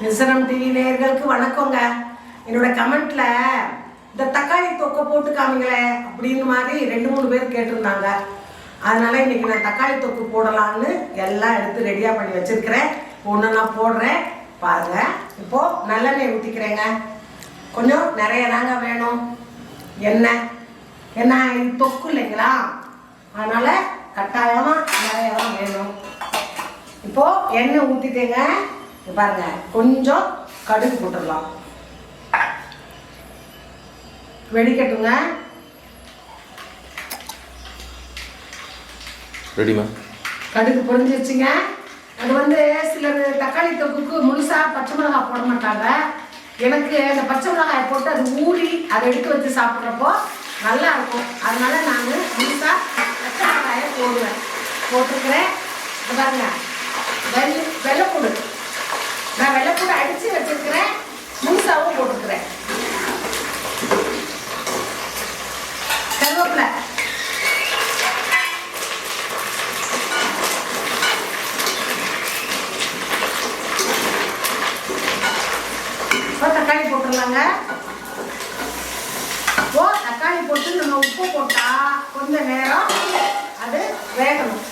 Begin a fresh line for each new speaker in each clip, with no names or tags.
விசனம் TV நேயர்களுக்கு வணக்கங்க. என்னோட கமெண்ட்ல இந்த தக்காளி தொக்கை போட்டு காமிங்களே அப்படின்னு மாதிரி ரெண்டு மூணு பேர் கேட்டிருந்தாங்க. அதனால இன்னைக்கு நான் தக்காளி தொக்கு போடலாம்னு எல்லாம் எடுத்து ரெடியா பண்ணி வச்சிருக்கிறேன். ஒன்று நான் போடுறேன். பாருங்க. இப்போ நல்லெண்ணெய் ஊற்றிக்கிறேங்க கொஞ்சம் நிறைய தாங்க வேணும். எண்ணெய் ஏன்னா இது தொக்கு இல்லைங்களா? அதனால கட்டாயமா நிறைய தான் வேணும். இப்போ எண்ணெய் ஊற்றிட்டேங்க பாருங்க. கொஞ்சம் கடுகு போட்டுடலாம். வெடிக்கட்டுங்க.
ரெடிமா
கடுகு பொரிஞ்சிருச்சுங்க. அது வந்து சிலர் தக்காளி தொக்குக்கு முழுசா பச்சை மிளகாய் போட மாட்டாங்க. எனக்கு அந்த பச்சை மிளகாய் போட்டு அது ஊறி அதை எடுத்து வச்சு சாப்பிட்றப்போ நல்லா இருக்கும். அதனால நான் முழுசா பச்சை மிளகாயை போடுவேன். போட்டுக்கிறேன். பாருங்க. வெள்ளை வெள்ளைப்பூடு நான் வெள்ளைப்பூடு அடித்து வச்சிருக்கிறேன் முழுசாவும் போட்டுக்கிறேன் கருவேப்பிலை. இப்போ தக்காளி போட்டுடலாங்க. இப்போ தக்காளி போட்டு நம்ம உப்பு போட்டால் கொஞ்சம் நேரம் அது வேகணும்.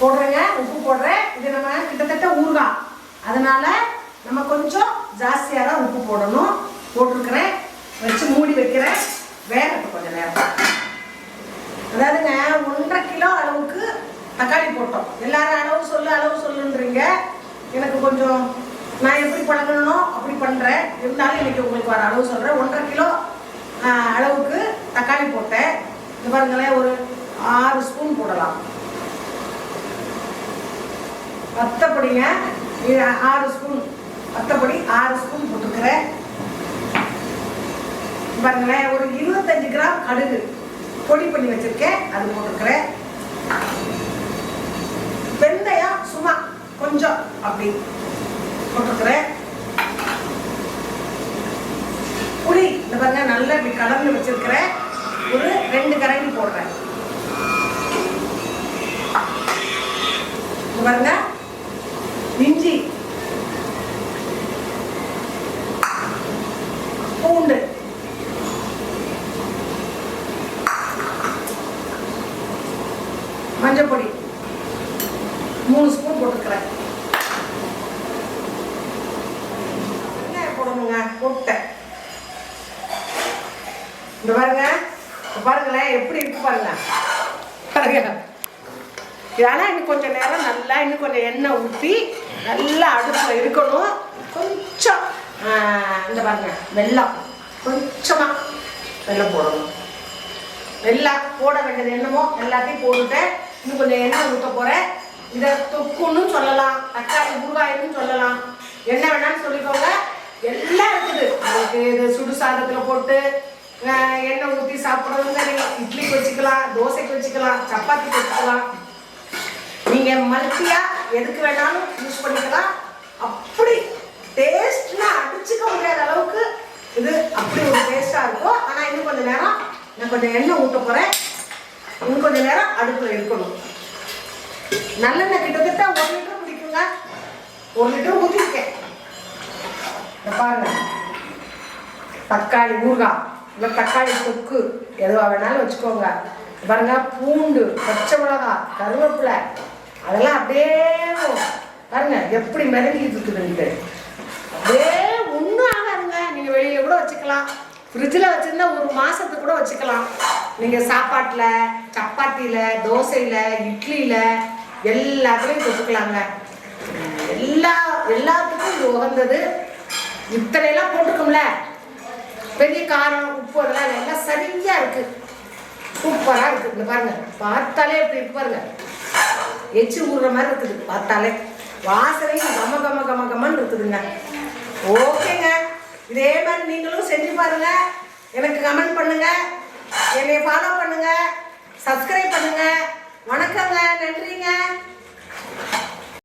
போடுறேங்க உப்பு போடுறேன். இது நம்ம கிட்டத்தட்ட ஊறுகாய். அதனால நம்ம கொஞ்சம் ஜாஸ்தியாக தான் உப்பு போடணும். போட்டிருக்கிறேன். வச்சு மூடி வைக்கிறேன். வேகட்டும் கொஞ்சம் நேரம். அதாவதுங்க ஒன்றரை கிலோ அளவுக்கு தக்காளி போட்டோம். எல்லாரும் அளவு சொல்லு அளவு சொல்லுன்றீங்க. எனக்கு கொஞ்சம் நான் எப்படி பழகணுமோ அப்படி பண்ணுறேன் இருந்தாலும் இன்னைக்கு உங்களுக்கு வர அளவு சொல்கிறேன் ஒன்றரை கிலோ அளவுக்கு தக்காளி போட்டேன். இது பாருங்களேன் ஒரு ஆறு ஸ்பூன் போடலாம். பத்தப்படிங்க இது ஆறு ஸ்பூன் பத்தப்படி ஆறு ஸ்பூன் போட்டுக்கிறேன். பாருங்களேன் ஒரு இருபத்தஞ்சு கிராம் கடுகு பொடி பண்ணி வச்சிருக்கேன் அது போட்டுக்கிறேன். வெந்தயம் சும்மா கொஞ்சம் அப்படி போட்டுக்கிறேன். புளி இந்த பாருங்க நல்லா இப்படி கலந்து வச்சிருக்கிறேன். ஒரு ரெண்டு கரண்டி போடுறேன். பாருங்க இஞ்சி பூண்டு. மஞ்சள் பொடி. மூணு ஸ்பூன் போட்டுக்கிறேன். வெங்காயம் போடணுங்க போட்டேன். இந்த பாருங்க பாருங்களேன் எப்படி இருக்கு பாருங்க. பாருங்க. இதெல்லாம் இன்னும் கொஞ்சம் நேரம் நல்லா இன்னும் கொஞ்சம் எண்ணெய் ஊற்றி நல்லா அடுப்பில் இருக்கணும். கொஞ்சம் இந்த பாருங்க வெள்ளம் கொஞ்சமாக வெள்ளம் போடணும். வெள்ளம் போட வேண்டியது என்னமோ எல்லாத்தையும் போட்டுட்டேன். இன்னும் கொஞ்சம் எண்ணெய் ஊற்ற போகிறேன் இதை தொக்குன்னு சொல்லலாம் தக்காளி ஊறுகாயின்னு சொல்லலாம். என்ன வேணாலும் சொல்லிக்கோங்க. எல்லாம் இருக்குது. உங்களுக்கு இது சுடு சாதத்தில் போட்டு எண்ணெய் ஊற்றி சாப்பிட்றதும் சரி இட்லிக்கு வச்சுக்கலாம் தோசைக்கு வச்சுக்கலாம் சப்பாத்திக்கு வச்சுக்கலாம். நீங்கள் மல்டியாக எதுக்கு வேணாலும் யூஸ் பண்ணிக்கலாம். அப்படி டேஸ்ட்னா அடிச்சுக்க முடியாத அளவுக்கு இது அப்படி ஒரு டேஸ்ட்டாக இருக்கும் ஆனால் இன்னும் கொஞ்சம் நேரம் நான் கொஞ்சம் எண்ணெய் ஊட்ட போகிறேன் இன்னும் கொஞ்சம் நேரம் அடுப்பில் இருக்கணும். நல்லெண்ணெய் கிட்டத்தட்ட ஒரு லிட்டர் பிடிக்குங்க ஒரு லிட்டர் ஊற்றிருக்கேன் பாருங்க. தக்காளி ஊறுகாய். இல்லை தக்காளி தொக்கு எதுவாக வேணாலும் வச்சுக்கோங்க. பாருங்க பூண்டு பச்சை மிளகாய் கருவேப்பிலை அதெல்லாம் அப்படியே பாருங்க எப்படி மிதங்கிட்டு இருக்குதுன்ட்டு அப்படியே ஒன்றும் ஆகாதுங்க. நீங்கள் வெளியில் கூட வச்சுக்கலாம். ஃப்ரிட்ஜில் வச்சுருந்தா ஒரு மாதத்துக்கு கூட வச்சுக்கலாம். நீங்கள் சாப்பாட்டில் சப்பாத்தியில் தோசையில் இட்லியில் எல்லாத்துலேயும் தொட்டுக்கலாங்க. எல்லா எல்லாத்துக்கும் இது உகந்தது. இத்தனையெல்லாம் போட்டுக்கோம்ல பெரிய காரம் உப்பு அதெல்லாம் எல்லாம் சரியாக இருக்குது சூப்பராக இருக்குது இந்த பாருங்கள் பார்த்தாலே எப்படி இருக்கு பாருங்கள் எச்சி ஊடுற மாதிரி இருக்குது. பார்த்தாலே வாசனையும் கம கம கம கமன்னு இருக்குதுங்க. ஓகேங்க. இதே மாதிரி நீங்களும் செஞ்சு பாருங்க. எனக்கு கமெண்ட் பண்ணுங்க. என்னை ஃபாலோ பண்ணுங்க. சப்ஸ்கிரைப் பண்ணுங்க. வணக்கங்க. நன்றிங்க.